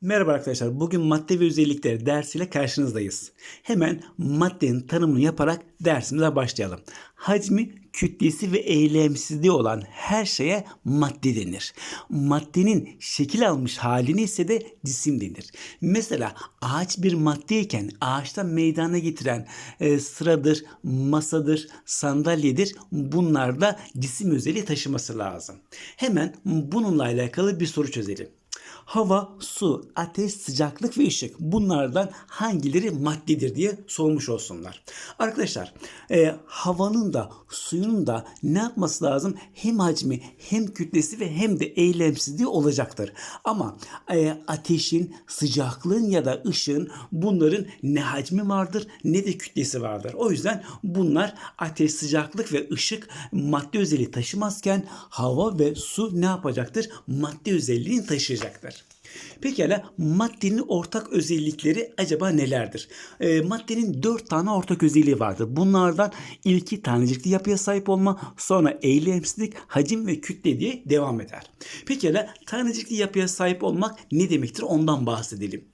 Merhaba arkadaşlar. Bugün madde ve özellikleri dersiyle karşınızdayız. Hemen maddenin tanımını yaparak dersimize başlayalım. Hacmi, kütlesi ve eylemsizliği olan her şeye madde denir. Maddenin şekil almış halini ise de cisim denir. Mesela ağaç bir maddeyken ağaçtan meydana getiren e, sıradır, masadır, sandalyedir. Bunlar da cisim özelliği taşıması lazım. Hemen bununla alakalı bir soru çözelim. Hava, su, ateş, sıcaklık ve ışık bunlardan hangileri maddedir diye sormuş olsunlar. Arkadaşlar e, havanın da suyun da ne yapması lazım? Hem hacmi hem kütlesi ve hem de eylemsizliği olacaktır. Ama e, ateşin, sıcaklığın ya da ışığın bunların ne hacmi vardır ne de kütlesi vardır. O yüzden bunlar ateş, sıcaklık ve ışık madde özelliği taşımazken hava ve su ne yapacaktır? Madde özelliğini taşıyacaktır. Pekala maddenin ortak özellikleri acaba nelerdir? E, maddenin dört tane ortak özelliği vardır. Bunlardan ilki tanecikli yapıya sahip olma, sonra eylemsizlik, hacim ve kütle diye devam eder. Pekala tanecikli yapıya sahip olmak ne demektir ondan bahsedelim.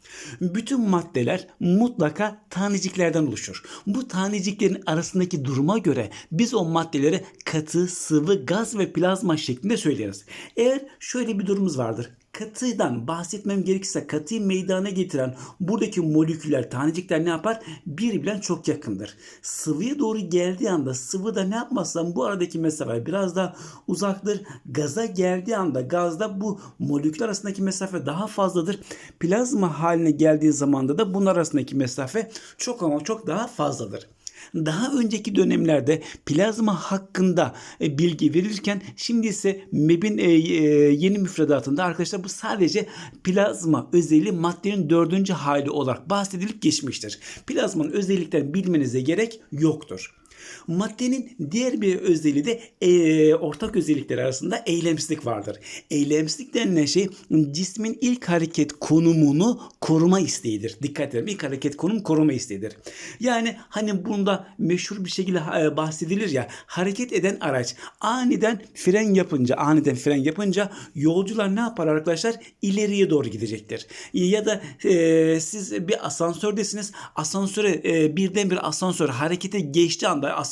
Bütün maddeler mutlaka taneciklerden oluşur. Bu taneciklerin arasındaki duruma göre biz o maddelere katı, sıvı, gaz ve plazma şeklinde söyleriz. Eğer şöyle bir durumumuz vardır katıdan bahsetmem gerekirse katıyı meydana getiren buradaki moleküller, tanecikler ne yapar? Birbirine çok yakındır. Sıvıya doğru geldiği anda sıvıda ne yapmazsam bu aradaki mesafe biraz daha uzaktır. Gaza geldiği anda gazda bu moleküller arasındaki mesafe daha fazladır. Plazma haline geldiği zamanda da bunlar arasındaki mesafe çok ama çok daha fazladır. Daha önceki dönemlerde plazma hakkında e, bilgi verirken şimdi ise MEB'in e, e, yeni müfredatında arkadaşlar bu sadece plazma özelliği maddenin dördüncü hali olarak bahsedilip geçmiştir. Plazmanın özelliklerini bilmenize gerek yoktur. Maddenin diğer bir özelliği de e, ortak özellikler arasında eylemsizlik vardır. Eylemsizlik denilen şey cismin ilk hareket konumunu koruma isteğidir. Dikkat edin ilk hareket konum koruma isteğidir. Yani hani bunda meşhur bir şekilde e, bahsedilir ya hareket eden araç aniden fren yapınca aniden fren yapınca yolcular ne yapar arkadaşlar? İleriye doğru gidecektir. Ya da e, siz bir asansördesiniz. Asansöre e, birdenbire asansör harekete geçtiği anda asansör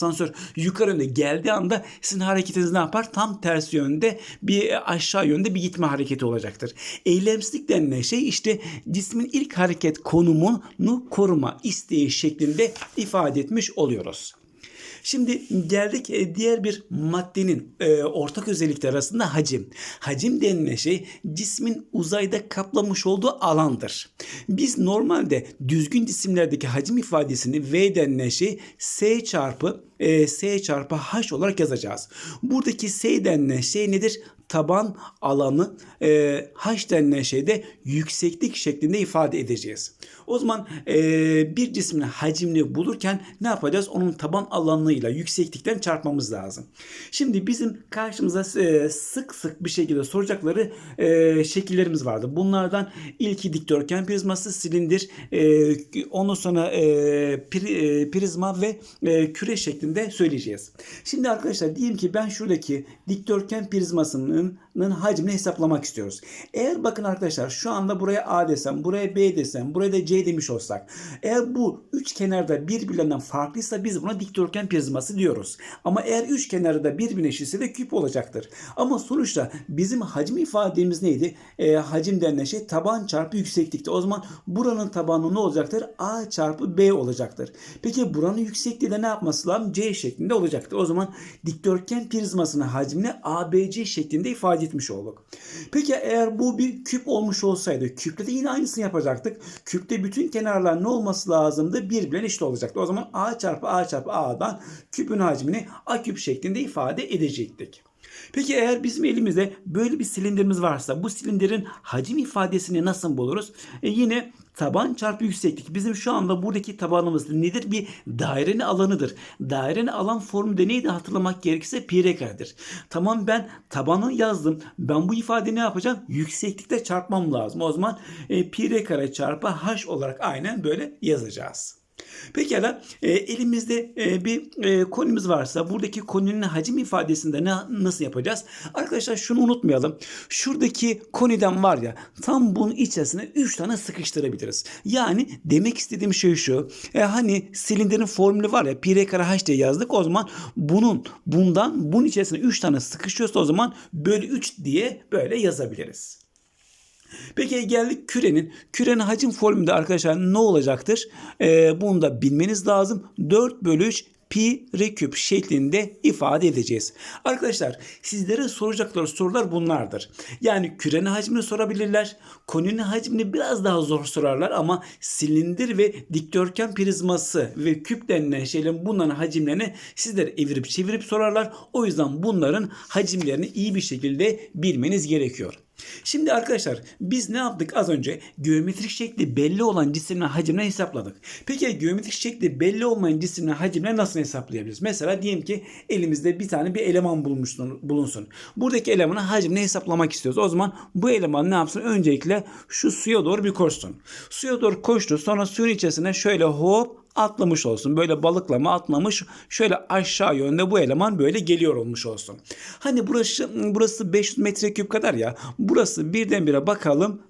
yukarı yönde geldiği anda sizin hareketiniz ne yapar? Tam tersi yönde bir aşağı yönde bir gitme hareketi olacaktır. Eylemsizlik denilen şey işte cismin ilk hareket konumunu koruma isteği şeklinde ifade etmiş oluyoruz. Şimdi geldik e, diğer bir maddenin e, ortak özellikleri arasında hacim. Hacim denilen şey cismin uzayda kaplamış olduğu alandır. Biz normalde düzgün cisimlerdeki hacim ifadesini V denilen şey S çarpı e, S çarpı H olarak yazacağız. Buradaki S denilen şey nedir? taban alanı e, H denilen şeyde yükseklik şeklinde ifade edeceğiz. O zaman e, bir cismin hacmini bulurken ne yapacağız? Onun taban alanıyla yükseklikten çarpmamız lazım. Şimdi bizim karşımıza e, sık sık bir şekilde soracakları e, şekillerimiz vardı. Bunlardan ilki dikdörtgen prizması, silindir, e, ondan sonra e, pri, e, prizma ve e, küre şeklinde söyleyeceğiz. Şimdi arkadaşlar diyelim ki ben şuradaki dikdörtgen prizmasının hacmini hesaplamak istiyoruz. Eğer bakın arkadaşlar şu anda buraya A desem, buraya B desem, buraya da C demiş olsak. Eğer bu üç kenarda birbirlerinden farklıysa biz buna dikdörtgen prizması diyoruz. Ama eğer üç kenarı da birbirine eşitse de küp olacaktır. Ama sonuçta bizim hacim ifademiz neydi? E, hacim denilen şey taban çarpı yükseklikti. O zaman buranın tabanı ne olacaktır? A çarpı B olacaktır. Peki buranın yüksekliği de ne yapması lazım? C şeklinde olacaktır. O zaman dikdörtgen prizmasının hacmini ABC şeklinde ifade etmiş olduk. Peki eğer bu bir küp olmuş olsaydı küpte de yine aynısını yapacaktık. Küpte bütün kenarlar ne olması lazımdı? Birbirine eşit olacaktı. O zaman A çarpı A çarpı A'dan küpün hacmini A küp şeklinde ifade edecektik. Peki eğer bizim elimizde böyle bir silindirimiz varsa bu silindirin hacim ifadesini nasıl buluruz? E yine taban çarpı yükseklik. Bizim şu anda buradaki tabanımız nedir? Bir dairenin alanıdır. Dairenin alan formülü neydi hatırlamak gerekirse pi r karedir. Tamam ben tabanı yazdım. Ben bu ifadeyi ne yapacağım? Yükseklikte çarpmam lazım. O zaman e, pi r kare çarpı h olarak aynen böyle yazacağız. Pekala e, elimizde e, bir e, konimiz varsa buradaki koninin hacim ifadesinde ne, nasıl yapacağız? Arkadaşlar şunu unutmayalım. Şuradaki koniden var ya tam bunun içerisine 3 tane sıkıştırabiliriz. Yani demek istediğim şey şu. E, hani silindirin formülü var ya pi r kare h diye yazdık. O zaman bunun bundan bunun içerisine 3 tane sıkışıyorsa o zaman bölü 3 diye böyle yazabiliriz. Peki geldik kürenin. Kürenin hacim formülünde arkadaşlar ne olacaktır? Ee, bunu da bilmeniz lazım. 4 bölü 3 pi r küp şeklinde ifade edeceğiz. Arkadaşlar sizlere soracakları sorular bunlardır. Yani kürenin hacmini sorabilirler. Koninin hacmini biraz daha zor sorarlar ama silindir ve dikdörtgen prizması ve küp denilen şeylerin bunların hacimlerini sizler evirip çevirip sorarlar. O yüzden bunların hacimlerini iyi bir şekilde bilmeniz gerekiyor. Şimdi arkadaşlar biz ne yaptık az önce? Geometrik şekli belli olan cisimlerin hacmini hesapladık. Peki geometrik şekli belli olmayan cisimlerin hacmini nasıl hesaplayabiliriz? Mesela diyelim ki elimizde bir tane bir eleman bulmuşsun, bulunsun. Buradaki elemanın hacmini hesaplamak istiyoruz. O zaman bu eleman ne yapsın? Öncelikle şu suya doğru bir koşsun. Suya doğru koştu. Sonra suyun içerisine şöyle hop atlamış olsun. Böyle balıklama atlamış. Şöyle aşağı yönde bu eleman böyle geliyor olmuş olsun. Hani burası burası 500 metreküp kadar ya. Burası birdenbire bakalım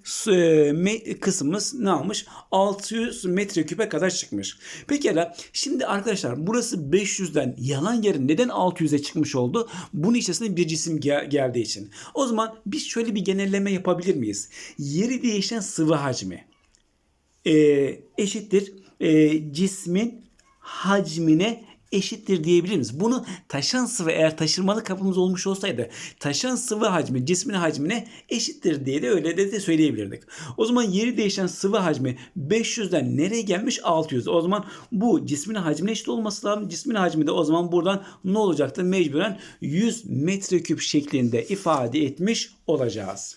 kısmımız ne almış? 600 metreküpe kadar çıkmış. Pekala şimdi arkadaşlar burası 500'den yalan yeri neden 600'e çıkmış oldu? Bunun içerisinde bir cisim gel- geldiği için. O zaman biz şöyle bir genelleme yapabilir miyiz? Yeri değişen sıvı hacmi e, eşittir e, cismin hacmine eşittir diyebilir miyiz? Bunu taşan sıvı eğer taşırmalı kapımız olmuş olsaydı taşan sıvı hacmi cismin hacmine eşittir diye de öyle de, de söyleyebilirdik. O zaman yeri değişen sıvı hacmi 500'den nereye gelmiş? 600. O zaman bu cismin hacmine eşit olması lazım. Cismin hacmi de o zaman buradan ne olacaktı? Mecburen 100 metreküp şeklinde ifade etmiş olacağız.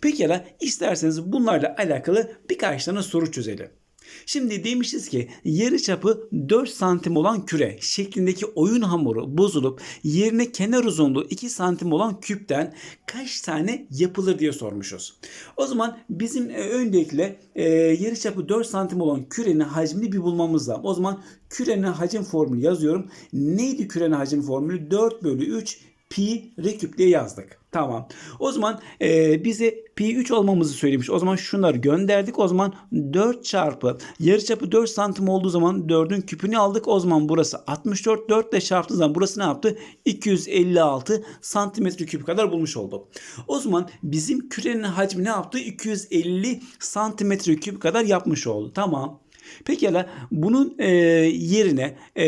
Pekala isterseniz bunlarla alakalı birkaç tane soru çözelim. Şimdi demişiz ki yarıçapı 4 santim olan küre şeklindeki oyun hamuru bozulup yerine kenar uzunluğu 2 santim olan küpten kaç tane yapılır diye sormuşuz. O zaman bizim e, öncelikle e, yarıçapı 4 santim olan kürenin hacmini bir bulmamız lazım. O zaman kürenin hacim formülü yazıyorum. Neydi kürenin hacim formülü? 4 bölü 3 pi r küp diye yazdık. Tamam. O zaman e, bize pi 3 olmamızı söylemiş. O zaman şunları gönderdik. O zaman 4 çarpı yarıçapı 4 santim olduğu zaman 4'ün küpünü aldık. O zaman burası 64. 4 ile çarptığımız zaman burası ne yaptı? 256 santimetre küp kadar bulmuş olduk. O zaman bizim kürenin hacmi ne yaptı? 250 santimetre küp kadar yapmış oldu. Tamam. Pekala bunun e, yerine e,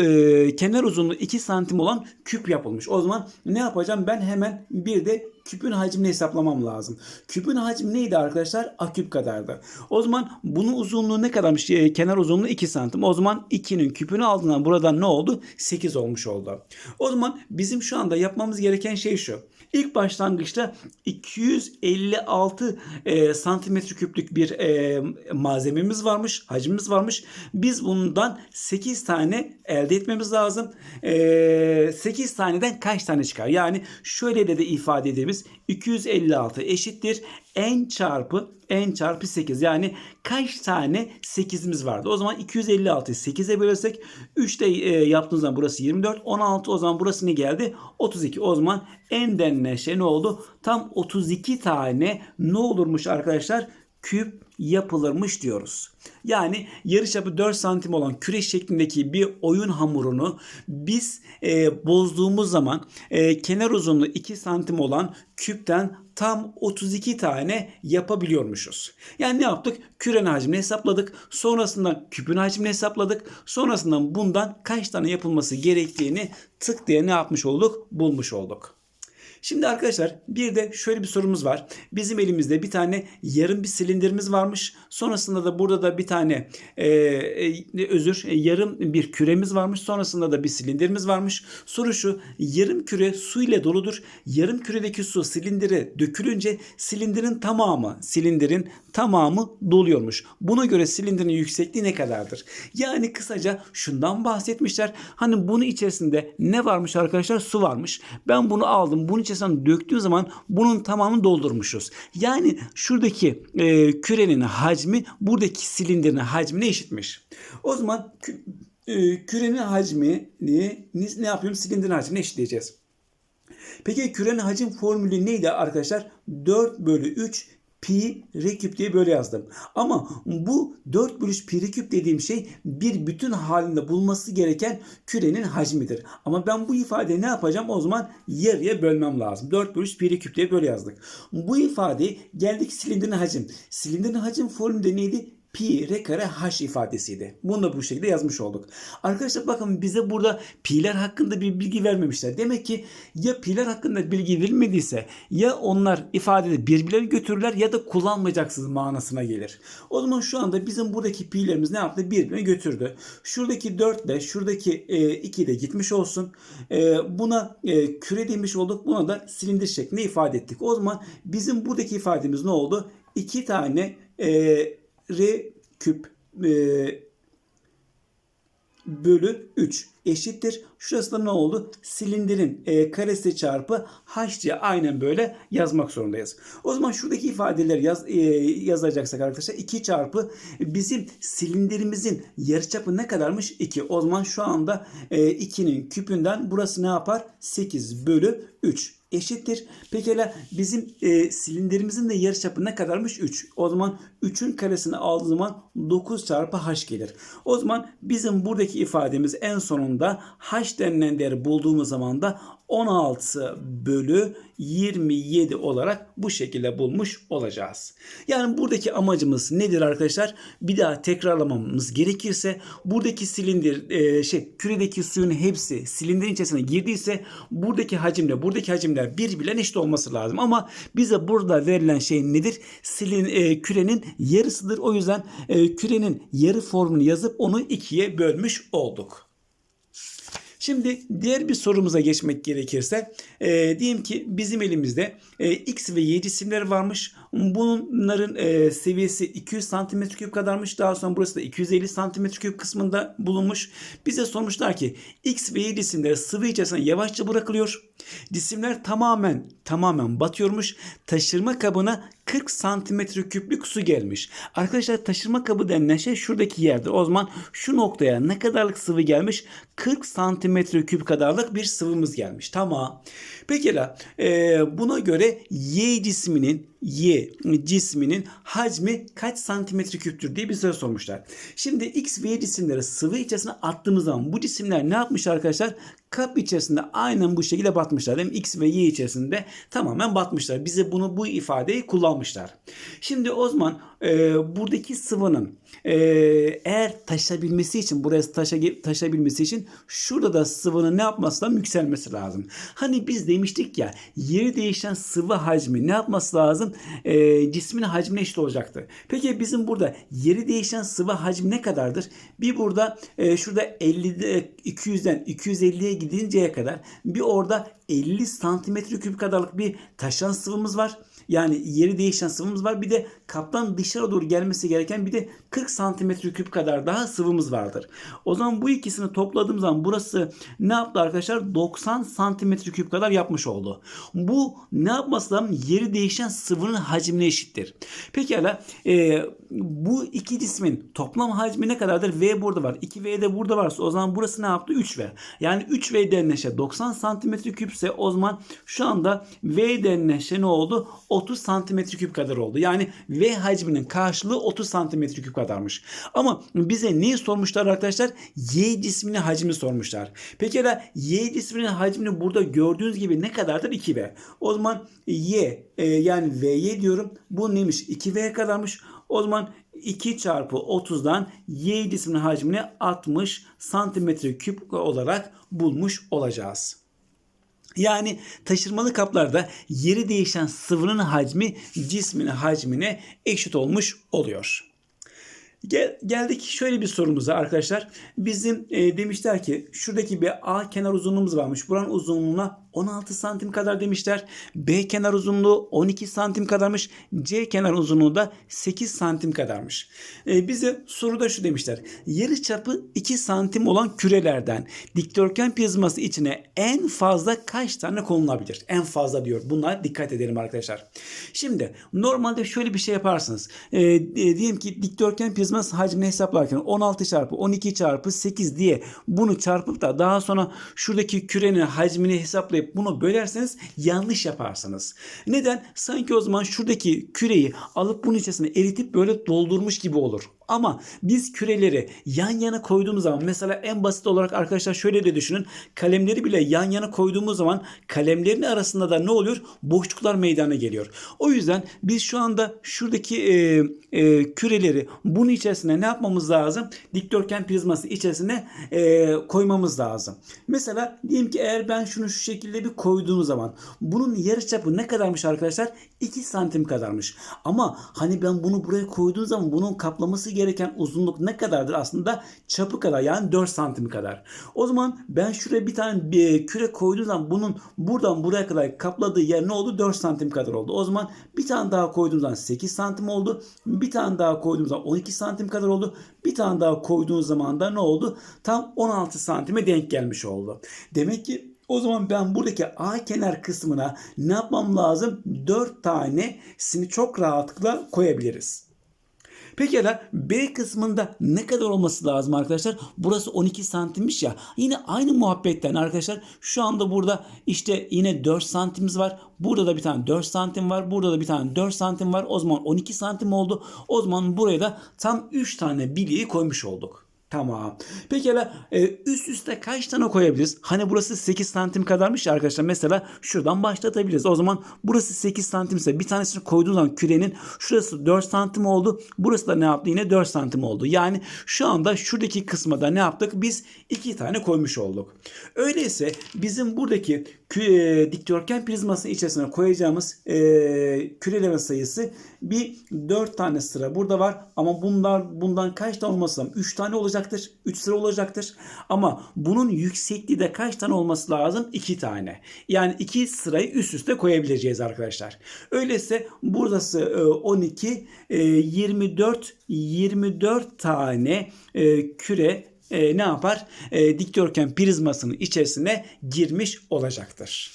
e, kenar uzunluğu 2 santim olan küp yapılmış. O zaman ne yapacağım? Ben hemen bir de küpün hacmini hesaplamam lazım. Küpün hacmi neydi arkadaşlar? A küp kadardı. O zaman bunun uzunluğu ne kadarmış? E, kenar uzunluğu 2 santim. O zaman 2'nin küpünü aldığından buradan ne oldu? 8 olmuş oldu. O zaman bizim şu anda yapmamız gereken şey şu. İlk başlangıçta 256 e, santimetre küplük bir e, malzememiz varmış, hacmimiz varmış. Biz bundan 8 tane elde etmemiz lazım. E, 8 taneden kaç tane çıkar? Yani şöyle de de ifade edebiliriz. 256 eşittir n çarpı n çarpı 8 yani kaç tane 8'imiz vardı? O zaman 256'yı 8'e bölürsek 3'te e, yaptığımız zaman burası 24 16 o zaman burası ne geldi? 32 o zaman n denilen şey ne oldu? Tam 32 tane ne olurmuş arkadaşlar? küp yapılırmış diyoruz. Yani yarıçapı 4 santim olan küre şeklindeki bir oyun hamurunu biz e, bozduğumuz zaman e, kenar uzunluğu 2 santim olan küpten tam 32 tane yapabiliyormuşuz. Yani ne yaptık? Kürenin hacmini hesapladık. Sonrasında küpün hacmini hesapladık. Sonrasında bundan kaç tane yapılması gerektiğini tık diye ne yapmış olduk? Bulmuş olduk. Şimdi arkadaşlar bir de şöyle bir sorumuz var. Bizim elimizde bir tane yarım bir silindirimiz varmış. Sonrasında da burada da bir tane e, e, özür e, yarım bir küremiz varmış. Sonrasında da bir silindirimiz varmış. Soru şu yarım küre su ile doludur. Yarım küredeki su silindire dökülünce silindirin tamamı silindirin tamamı doluyormuş. Buna göre silindirin yüksekliği ne kadardır? Yani kısaca şundan bahsetmişler. Hani bunun içerisinde ne varmış arkadaşlar? Su varmış. Ben bunu aldım. Bunun içerisinde içerisine döktüğüm zaman bunun tamamını doldurmuşuz. Yani şuradaki e, kürenin hacmi buradaki silindirin hacmine eşitmiş. O zaman kü- e, kürenin hacmini ne yapıyorum? Silindirin hacmine eşitleyeceğiz. Peki kürenin hacim formülü neydi arkadaşlar? 4 bölü 3 pi r küp diye böyle yazdım. Ama bu 4 bölü 3 pi r küp dediğim şey bir bütün halinde bulması gereken kürenin hacmidir. Ama ben bu ifadeyi ne yapacağım? O zaman yarıya bölmem lazım. 4 bölü 3 pi r küp diye böyle yazdık. Bu ifadeyi geldik silindirin hacim. Silindirin hacim formülü neydi? Pi r kare h ifadesiydi. Bunu da bu şekilde yazmış olduk. Arkadaşlar bakın bize burada pi'ler hakkında bir bilgi vermemişler. Demek ki ya pi'ler hakkında bilgi verilmediyse ya onlar ifadede birbirlerini götürürler ya da kullanmayacaksınız manasına gelir. O zaman şu anda bizim buradaki pi'lerimiz ne yaptı? Birbirini götürdü. Şuradaki 4 ile şuradaki 2 de gitmiş olsun. E, buna e, küre demiş olduk. Buna da silindir şeklinde ifade ettik. O zaman bizim buradaki ifademiz ne oldu? 2 tane e, r küp e, bölü 3 eşittir. Şurası da ne oldu? Silindirin e, karesi çarpı h diye aynen böyle yazmak zorundayız. O zaman şuradaki ifadeleri yaz, e, yazacaksak arkadaşlar 2 çarpı bizim silindirimizin yarıçapı ne kadarmış? 2. O zaman şu anda e, 2'nin küpünden burası ne yapar? 8 bölü 3 eşittir. Pekala bizim e, silindirimizin de yarıçapı ne kadarmış? 3. O zaman 3'ün karesini aldığım zaman 9 çarpı h gelir. O zaman bizim buradaki ifademiz en sonunda h denilen değeri bulduğumuz zaman da 16 bölü 27 olarak bu şekilde bulmuş olacağız. Yani buradaki amacımız nedir arkadaşlar? Bir daha tekrarlamamız gerekirse buradaki silindir e, şey küredeki suyun hepsi silindirin içerisine girdiyse buradaki hacimle buradaki hacimler birbirine eşit olması lazım. Ama bize burada verilen şey nedir? Silin e, kürenin yarısıdır. O yüzden e, kürenin yarı formunu yazıp onu ikiye bölmüş olduk. Şimdi diğer bir sorumuza geçmek gerekirse e, diyelim ki bizim elimizde e, x ve y cisimleri varmış. Bunların e, seviyesi 200 cm3 kadarmış. Daha sonra burası da 250 cm3 kısmında bulunmuş. Bize sormuşlar ki x ve y cisimleri sıvı içerisine yavaşça bırakılıyor. Cisimler tamamen tamamen batıyormuş. Taşırma kabına 40 santimetre küplük su gelmiş. Arkadaşlar taşırma kabı denilen şey şuradaki yerde. O zaman şu noktaya ne kadarlık sıvı gelmiş? 40 santimetre küp kadarlık bir sıvımız gelmiş. Tamam. Pekala e, buna göre Y cisminin Y cisminin hacmi kaç santimetre küptür diye bir soru sormuşlar. Şimdi X ve Y cisimleri sıvı içerisine attığımız zaman bu cisimler ne yapmış arkadaşlar? Kap içerisinde aynen bu şekilde batmışlar. Mi? X ve Y içerisinde tamamen batmışlar. Bize bunu bu ifadeyi kullanmışlar. Şimdi o zaman e, buradaki sıvının e, eğer taşabilmesi için burası taşa, taşabilmesi için şurada da sıvının ne yapması lazım? Yükselmesi lazım. Hani biz demiştik ya yeri değişen sıvı hacmi ne yapması lazım? E, cismin hacmine eşit olacaktı. Peki bizim burada yeri değişen sıvı hacmi ne kadardır? Bir burada e, şurada 50'de 200'den 250'ye gidinceye kadar bir orada 50 santimetre küp kadarlık bir taşan sıvımız var. Yani yeri değişen sıvımız var. Bir de kaptan dışarı doğru gelmesi gereken bir de 40 santimetre küp kadar daha sıvımız vardır. O zaman bu ikisini topladığım zaman burası ne yaptı arkadaşlar? 90 santimetre küp kadar yapmış oldu. Bu ne yapması lazım? Yeri değişen sıvının hacmine eşittir. Pekala e, bu iki cismin toplam hacmi ne kadardır? V burada var. 2V de burada varsa o zaman burası ne yaptı? 3V. Yani 3V denilen şey 90 santimetre küpse o zaman şu anda V denilen şey ne oldu? 30 santimetre küp kadar oldu. Yani V hacminin karşılığı 30 santimetre küp kadarmış. Ama bize neyi sormuşlar arkadaşlar? Y cisminin hacmini sormuşlar. Pekala Y cisminin hacmini burada gördüğünüz gibi ne kadardır? 2V. O zaman Y e, yani V'ye diyorum. Bu neymiş? 2V kadarmış. O zaman 2 çarpı 30'dan Y cisminin hacmini 60 santimetre küp olarak bulmuş olacağız. Yani taşırmalı kaplarda yeri değişen sıvının hacmi cismin hacmine eşit olmuş oluyor. Gel, geldik şöyle bir sorumuza arkadaşlar. Bizim e, demişler ki şuradaki bir A kenar uzunluğumuz varmış. Buranın uzunluğuna 16 santim kadar demişler. B kenar uzunluğu 12 santim kadarmış. C kenar uzunluğu da 8 santim kadarmış. Ee, bize soruda şu demişler. Yarıçapı 2 santim olan kürelerden dikdörtgen prizması içine en fazla kaç tane konulabilir? En fazla diyor. Buna dikkat edelim arkadaşlar. Şimdi normalde şöyle bir şey yaparsınız. Ee, e, diyelim ki dikdörtgen prizması hacmini hesaplarken 16 çarpı 12 çarpı 8 diye bunu çarpıp da daha sonra şuradaki kürenin hacmini hesaplayıp bunu bölerseniz yanlış yaparsınız. Neden? Sanki o zaman şuradaki küreyi alıp bunun içerisine eritip böyle doldurmuş gibi olur. Ama biz küreleri yan yana koyduğumuz zaman mesela en basit olarak arkadaşlar şöyle de düşünün. Kalemleri bile yan yana koyduğumuz zaman kalemlerin arasında da ne oluyor? Boşluklar meydana geliyor. O yüzden biz şu anda şuradaki e, e, küreleri bunun içerisine ne yapmamız lazım? Dikdörtgen prizması içerisine e, koymamız lazım. Mesela diyelim ki eğer ben şunu şu şekilde bir koyduğum zaman bunun yarıçapı ne kadarmış arkadaşlar? 2 santim kadarmış. Ama hani ben bunu buraya koyduğum zaman bunun kaplaması gereken uzunluk ne kadardır? Aslında çapı kadar yani 4 santim kadar. O zaman ben şuraya bir tane bir küre koyduğum zaman bunun buradan buraya kadar kapladığı yer ne oldu? 4 santim kadar oldu. O zaman bir tane daha koyduğum zaman 8 santim oldu. Bir tane daha koyduğum zaman 12 santim kadar oldu. Bir tane daha koyduğun zaman da ne oldu? Tam 16 santime denk gelmiş oldu. Demek ki o zaman ben buradaki A kenar kısmına ne yapmam lazım? 4 tanesini çok rahatlıkla koyabiliriz. Pekala B kısmında ne kadar olması lazım arkadaşlar? Burası 12 santimmiş ya. Yine aynı muhabbetten arkadaşlar şu anda burada işte yine 4 santimiz var. Burada da bir tane 4 santim var. Burada da bir tane 4 santim var. O zaman 12 santim oldu. O zaman buraya da tam 3 tane bilyeyi koymuş olduk. Tamam. Pekala e, üst üste kaç tane koyabiliriz? Hani burası 8 santim kadarmış ya arkadaşlar. Mesela şuradan başlatabiliriz. O zaman burası 8 santimse bir tanesini koyduğun zaman kürenin şurası 4 santim oldu. Burası da ne yaptı? Yine 4 santim oldu. Yani şu anda şuradaki kısma da ne yaptık? Biz 2 tane koymuş olduk. Öyleyse bizim buradaki dikdörtgen prizması içerisine koyacağımız e, kürelerin sayısı bir 4 tane sıra burada var. Ama bunlar bundan kaç tane olması lazım? 3 tane olacaktır. 3 sıra olacaktır. Ama bunun yüksekliği de kaç tane olması lazım? 2 tane. Yani 2 sırayı üst üste koyabileceğiz arkadaşlar. Öyleyse burası e, 12, e, 24, 24 tane e, küre e, ne yapar? E, dikdörtgen prizmasının içerisine girmiş olacaktır.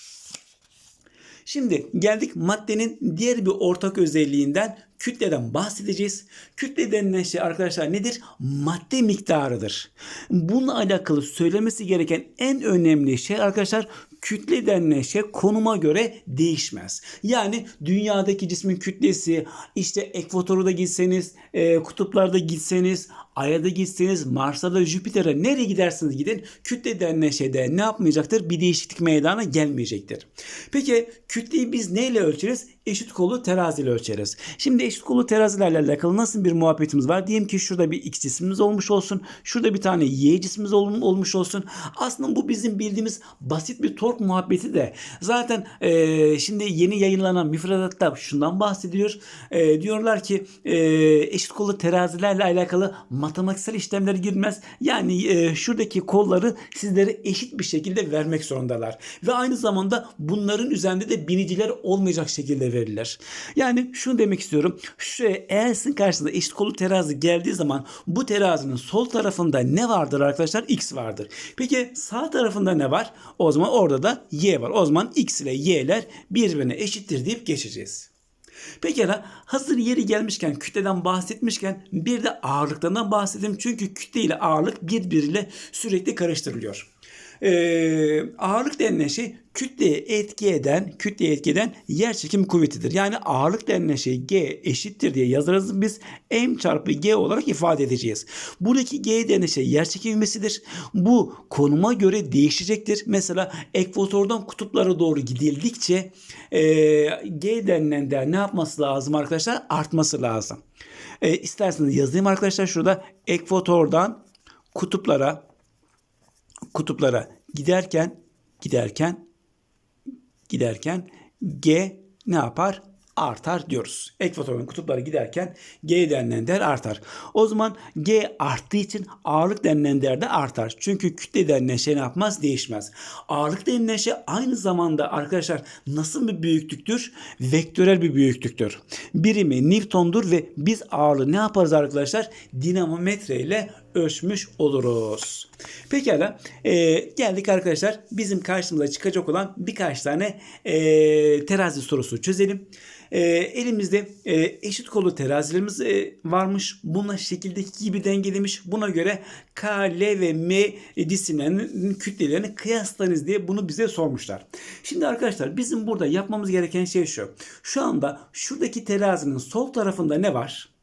Şimdi geldik maddenin diğer bir ortak özelliğinden kütleden bahsedeceğiz. Kütle denilen şey arkadaşlar nedir? Madde miktarıdır. Bununla alakalı söylemesi gereken en önemli şey arkadaşlar kütle denilen şey konuma göre değişmez. Yani dünyadaki cismin kütlesi işte ekvatoru da gitseniz, e, kutuplarda gitseniz, Ay'a da gitseniz, Mars'a da Jüpiter'e nereye giderseniz gidin kütle denilen şeyde ne yapmayacaktır? Bir değişiklik meydana gelmeyecektir. Peki kütleyi biz neyle ölçeriz? Eşit kolu teraziyle ölçeriz. Şimdi eşit kolu terazilerle alakalı nasıl bir muhabbetimiz var? Diyelim ki şurada bir X cismimiz olmuş olsun. Şurada bir tane Y cismimiz ol- olmuş olsun. Aslında bu bizim bildiğimiz basit bir tork muhabbeti de. Zaten e, şimdi yeni yayınlanan müfredatta şundan bahsediyor. E, diyorlar ki e, eşit kolu terazilerle alakalı matematiksel işlemler girmez. Yani e, şuradaki kolları sizlere eşit bir şekilde vermek zorundalar. Ve aynı zamanda bunların üzerinde de biniciler olmayacak şekilde verirler. Yani şunu demek istiyorum. Şuraya eğer sizin karşınıza eşit kolu terazi geldiği zaman bu terazinin sol tarafında ne vardır arkadaşlar? X vardır. Peki sağ tarafında ne var? O zaman orada da Y var. O zaman X ile Y'ler birbirine eşittir deyip geçeceğiz. Pekala hazır yeri gelmişken kütleden bahsetmişken bir de ağırlıklarından bahsedelim. Çünkü kütle ile ağırlık birbiriyle sürekli karıştırılıyor. Ee, ağırlık denilen şey kütleye etki eden, kütleye etki eden yer çekim kuvvetidir. Yani ağırlık denilen şey G eşittir diye yazarız biz M çarpı G olarak ifade edeceğiz. Buradaki G denilen şey yer çekim ivmesidir. Bu konuma göre değişecektir. Mesela ekvatordan kutuplara doğru gidildikçe e, G denilen değer ne yapması lazım arkadaşlar? Artması lazım. E, isterseniz yazayım arkadaşlar şurada ekvatordan kutuplara kutuplara giderken giderken giderken G ne yapar? artar diyoruz. Ekvatorun kutupları giderken G denilen değer artar. O zaman G arttığı için ağırlık denilen değer de artar. Çünkü kütle denilen şey ne yapmaz? Değişmez. Ağırlık denilen şey aynı zamanda arkadaşlar nasıl bir büyüklüktür? Vektörel bir büyüklüktür. Birimi Newton'dur ve biz ağırlığı ne yaparız arkadaşlar? Dinamometre ile ölçmüş oluruz. Pekala e, geldik arkadaşlar bizim karşımıza çıkacak olan birkaç tane e, terazi sorusu çözelim. E, elimizde e, eşit kolu terazilerimiz e, varmış. Bunlar şekildeki gibi dengelemiş. Buna göre K, L ve M cisimlerinin kütlelerini kıyaslarınız diye bunu bize sormuşlar. Şimdi arkadaşlar bizim burada yapmamız gereken şey şu. Şu anda şuradaki terazinin sol tarafında ne var?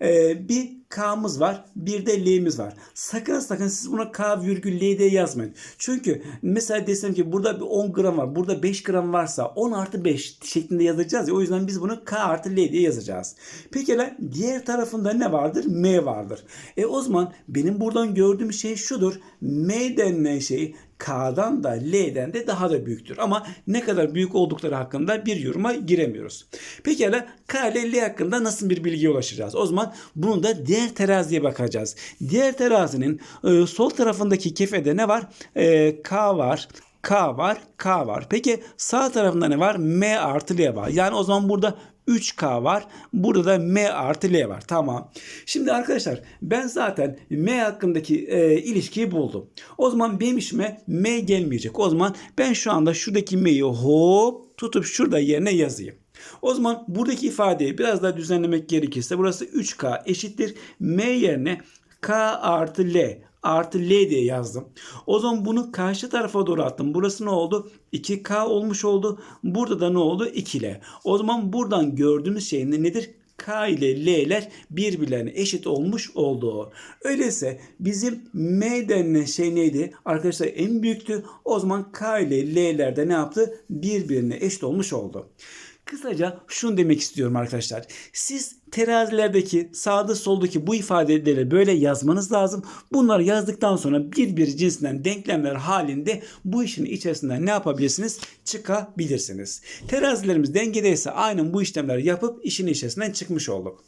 Ee, bir K'mız var, bir de L'miz var. Sakın sakın siz buna K virgül L diye yazmayın. Çünkü mesela desem ki burada bir 10 gram var, burada 5 gram varsa 10 artı 5 şeklinde yazacağız ya. O yüzden biz bunu K artı L diye yazacağız. Pekala diğer tarafında ne vardır? M vardır. E o zaman benim buradan gördüğüm şey şudur. M denilen şey K'dan da L'den de daha da büyüktür. Ama ne kadar büyük oldukları hakkında bir yoruma giremiyoruz. Pekala K ile L hakkında nasıl bir bilgiye ulaşacağız? O zaman bunu da diğer teraziye bakacağız. Diğer terazinin e, sol tarafındaki kefede ne var? E, K var. K var, K var. Peki sağ tarafında ne var? M artı L var. Yani o zaman burada 3K var. Burada da M artı L var. Tamam. Şimdi arkadaşlar ben zaten M hakkındaki e, ilişkiyi buldum. O zaman benim işime M gelmeyecek. O zaman ben şu anda şuradaki M'yi hop tutup şurada yerine yazayım. O zaman buradaki ifadeyi biraz daha düzenlemek gerekirse burası 3K eşittir. M yerine K artı L artı L diye yazdım. O zaman bunu karşı tarafa doğru attım. Burası ne oldu? 2K olmuş oldu. Burada da ne oldu? 2L. O zaman buradan gördüğümüz şey nedir? K ile L'ler birbirlerine eşit olmuş oldu. Öyleyse bizim M denilen şey neydi? Arkadaşlar en büyüktü. O zaman K ile L'ler de ne yaptı? Birbirine eşit olmuş oldu. Kısaca şunu demek istiyorum arkadaşlar. Siz terazilerdeki sağda soldaki bu ifadeleri böyle yazmanız lazım. Bunları yazdıktan sonra bir bir cinsinden denklemler halinde bu işin içerisinden ne yapabilirsiniz? Çıkabilirsiniz. Terazilerimiz dengedeyse aynen bu işlemleri yapıp işin içerisinden çıkmış olduk.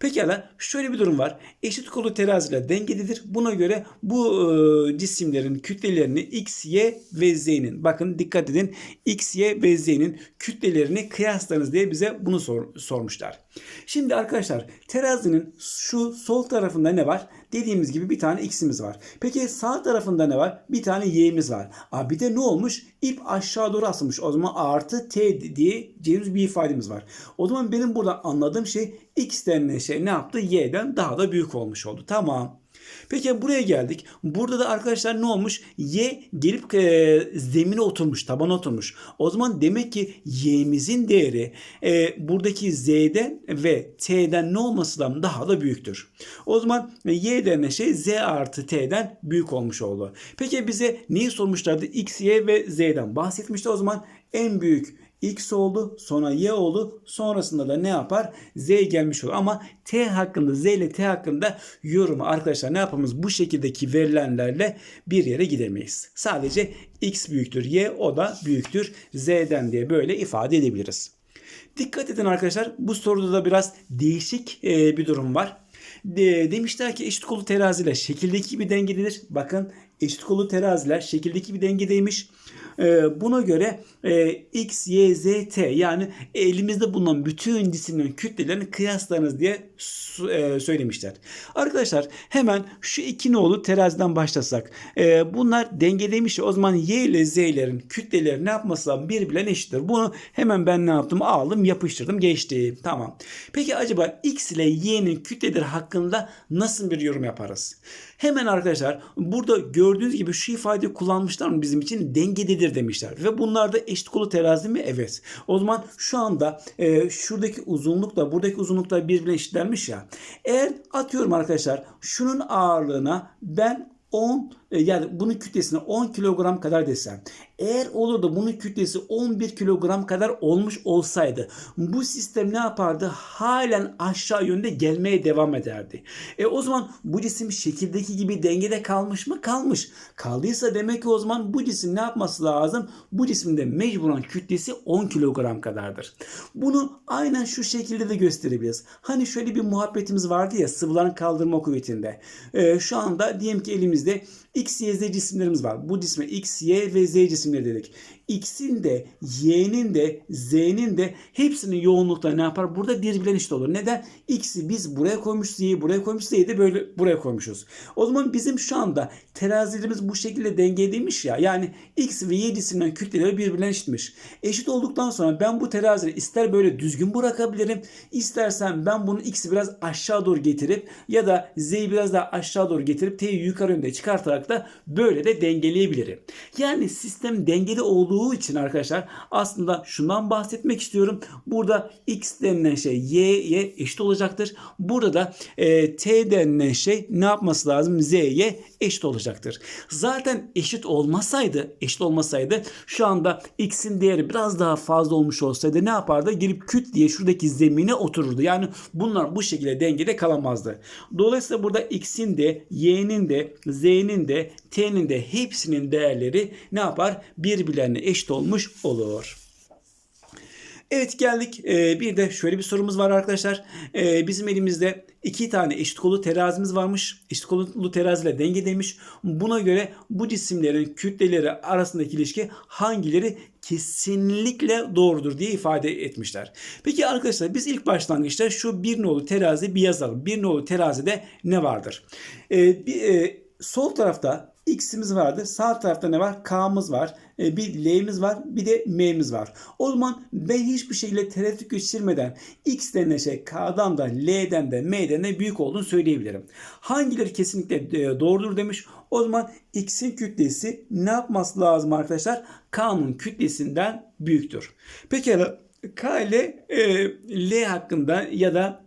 Pekala şöyle bir durum var. Eşit kolu teraziler dengededir. Buna göre bu e, cisimlerin kütlelerini x, y ve z'nin bakın dikkat edin x, y ve z'nin kütlelerini kıyaslarınız diye bize bunu sor, sormuşlar. Şimdi arkadaşlar terazinin şu sol tarafında ne var? Dediğimiz gibi bir tane x'imiz var. Peki sağ tarafında ne var? Bir tane y'miz var. Aa, bir de ne olmuş? İp aşağı doğru asılmış. O zaman artı t diyeceğimiz bir ifademiz var. O zaman benim burada anladığım şey x denilen şey ne yaptı? y'den daha da büyük olmuş oldu. Tamam. Peki buraya geldik. Burada da arkadaşlar ne olmuş? Y gelip e, zemine oturmuş, tabana oturmuş. O zaman demek ki y'mizin değeri e, buradaki z'den ve t'den ne olması lazım? Daha da büyüktür. O zaman y denilen şey z artı t'den büyük olmuş oldu. Peki bize neyi sormuşlardı? x, y ve z'den bahsetmişti. O zaman en büyük X oldu sonra Y oldu sonrasında da ne yapar? Z gelmiş olur. Ama T hakkında Z ile T hakkında yorumu arkadaşlar ne yapamız? Bu şekildeki verilenlerle bir yere gidemeyiz. Sadece X büyüktür Y o da büyüktür Z'den diye böyle ifade edebiliriz. Dikkat edin arkadaşlar bu soruda da biraz değişik bir durum var. De, demişler ki eşit kolu teraziler şekildeki gibi dengededir. Bakın eşit kolu teraziler şekildeki bir dengedeymiş. E, buna göre e, X, Y, Z, T yani elimizde bulunan bütün cisimlerin kütlelerini kıyaslarınız diye e, söylemişler. Arkadaşlar hemen şu iki nolu teraziden başlasak. E, bunlar dengedeymiş. O zaman Y ile Z'lerin kütleleri ne yapması lazım? Birbirine eşittir. Bunu hemen ben ne yaptım? Aldım yapıştırdım geçti. Tamam. Peki acaba X ile Y'nin kütleleri hakkında nasıl bir yorum yaparız? Hemen arkadaşlar burada gördüğünüz gibi şu ifadeyi kullanmışlar mı bizim için? Dengededir demişler. Ve bunlar da kolu terazi mi? Evet. O zaman şu anda e, şuradaki uzunlukla buradaki uzunluklar birbirine eşitlenmiş ya. Eğer atıyorum arkadaşlar şunun ağırlığına ben 10 e, yani bunun kütlesine 10 kilogram kadar desem. Eğer olur da bunun kütlesi 11 kilogram kadar olmuş olsaydı bu sistem ne yapardı? Halen aşağı yönde gelmeye devam ederdi. E o zaman bu cisim şekildeki gibi dengede kalmış mı? Kalmış. Kaldıysa demek ki o zaman bu cisim ne yapması lazım? Bu cismin de mecburen kütlesi 10 kilogram kadardır. Bunu aynen şu şekilde de gösterebiliriz. Hani şöyle bir muhabbetimiz vardı ya sıvıların kaldırma kuvvetinde. Ee, şu anda diyelim ki elimizde X, Y, Z cisimlerimiz var. Bu cisme X, Y ve Z cisimleri dedik. X'in de Y'nin de Z'nin de hepsinin yoğunlukları ne yapar? Burada birbirine eşit olur. Neden? X'i biz buraya koymuşuz, Y'yi buraya koymuşuz, Z'yi de böyle buraya koymuşuz. O zaman bizim şu anda terazilerimiz bu şekilde dengeliymiş ya. Yani X ve Y cisimlerin kütleleri birbirine eşitmiş. Eşit olduktan sonra ben bu terazileri ister böyle düzgün bırakabilirim. istersen ben bunu X'i biraz aşağı doğru getirip ya da Z'yi biraz daha aşağı doğru getirip T'yi yukarı yönde çıkartarak da böyle de dengeleyebilirim. Yani sistem dengeli olduğu için arkadaşlar aslında şundan bahsetmek istiyorum. Burada X denilen şey Y'ye eşit olacaktır. Burada da e, T denilen şey ne yapması lazım? Z'ye eşit olacaktır. Zaten eşit olmasaydı, eşit olmasaydı şu anda X'in değeri biraz daha fazla olmuş olsaydı ne yapardı? Girip küt diye şuradaki zemine otururdu. Yani bunlar bu şekilde dengede kalamazdı. Dolayısıyla burada X'in de, Y'nin de, Z'nin de, T'nin de hepsinin değerleri ne yapar? Birbirlerine eşit olmuş olur. Evet geldik. Ee, bir de şöyle bir sorumuz var arkadaşlar. Ee, bizim elimizde iki tane eşit kolu terazimiz varmış. Eşit kollu teraziyle dengedeymiş. Buna göre bu cisimlerin kütleleri arasındaki ilişki hangileri kesinlikle doğrudur diye ifade etmişler. Peki arkadaşlar biz ilk başlangıçta şu bir nolu terazi bir yazalım. Bir nolu terazide ne vardır? Ee, bir, e, sol tarafta X'imiz vardı. Sağ tarafta ne var? K'mız var. E, bir L'miz var. Bir de M'miz var. O zaman ben hiçbir şekilde tereddüt geçirmeden X denilen şey K'dan da L'den de M'den de büyük olduğunu söyleyebilirim. Hangileri kesinlikle e, doğrudur demiş. O zaman X'in kütlesi ne yapması lazım arkadaşlar? K'nın kütlesinden büyüktür. Pekala K ile e, L hakkında ya da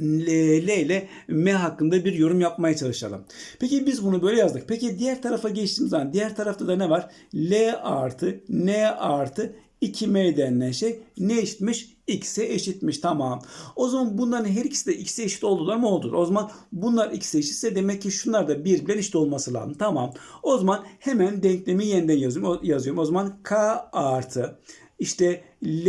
L, ile M hakkında bir yorum yapmaya çalışalım. Peki biz bunu böyle yazdık. Peki diğer tarafa geçtiğimiz zaman diğer tarafta da ne var? L artı N artı 2M denilen şey ne eşitmiş? X'e eşitmiş. Tamam. O zaman bunların her ikisi de X'e eşit oldular mı? Oldu. O zaman bunlar X'e eşitse demek ki şunlar da birbirine eşit olması lazım. Tamam. O zaman hemen denklemi yeniden yazıyorum. yazıyorum. O zaman K artı işte L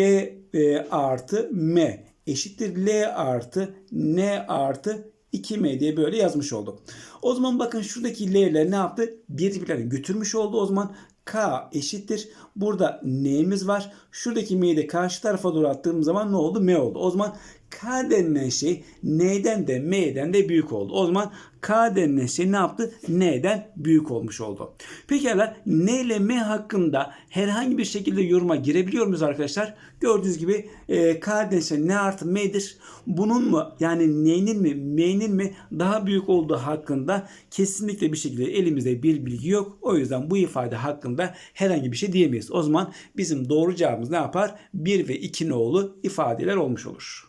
e, artı M eşittir L artı N artı 2M diye böyle yazmış olduk. O zaman bakın şuradaki L'ler ne yaptı? Birbirlerine götürmüş oldu. O zaman K eşittir. Burada N'miz var. Şuradaki M'yi de karşı tarafa doğru attığım zaman ne oldu? M oldu. O zaman K denilen şey N'den de M'den de büyük oldu. O zaman K denilen şey ne yaptı? N'den büyük olmuş oldu. Pekala N ile M hakkında herhangi bir şekilde yoruma girebiliyor muyuz arkadaşlar? Gördüğünüz gibi e, K denilen şey N artı M'dir. Bunun mu yani N'nin mi M'nin mi daha büyük olduğu hakkında kesinlikle bir şekilde elimizde bir bilgi yok. O yüzden bu ifade hakkında herhangi bir şey diyemeyiz. O zaman bizim doğru cevabımız ne yapar? 1 ve 2 nolu ifadeler olmuş olur.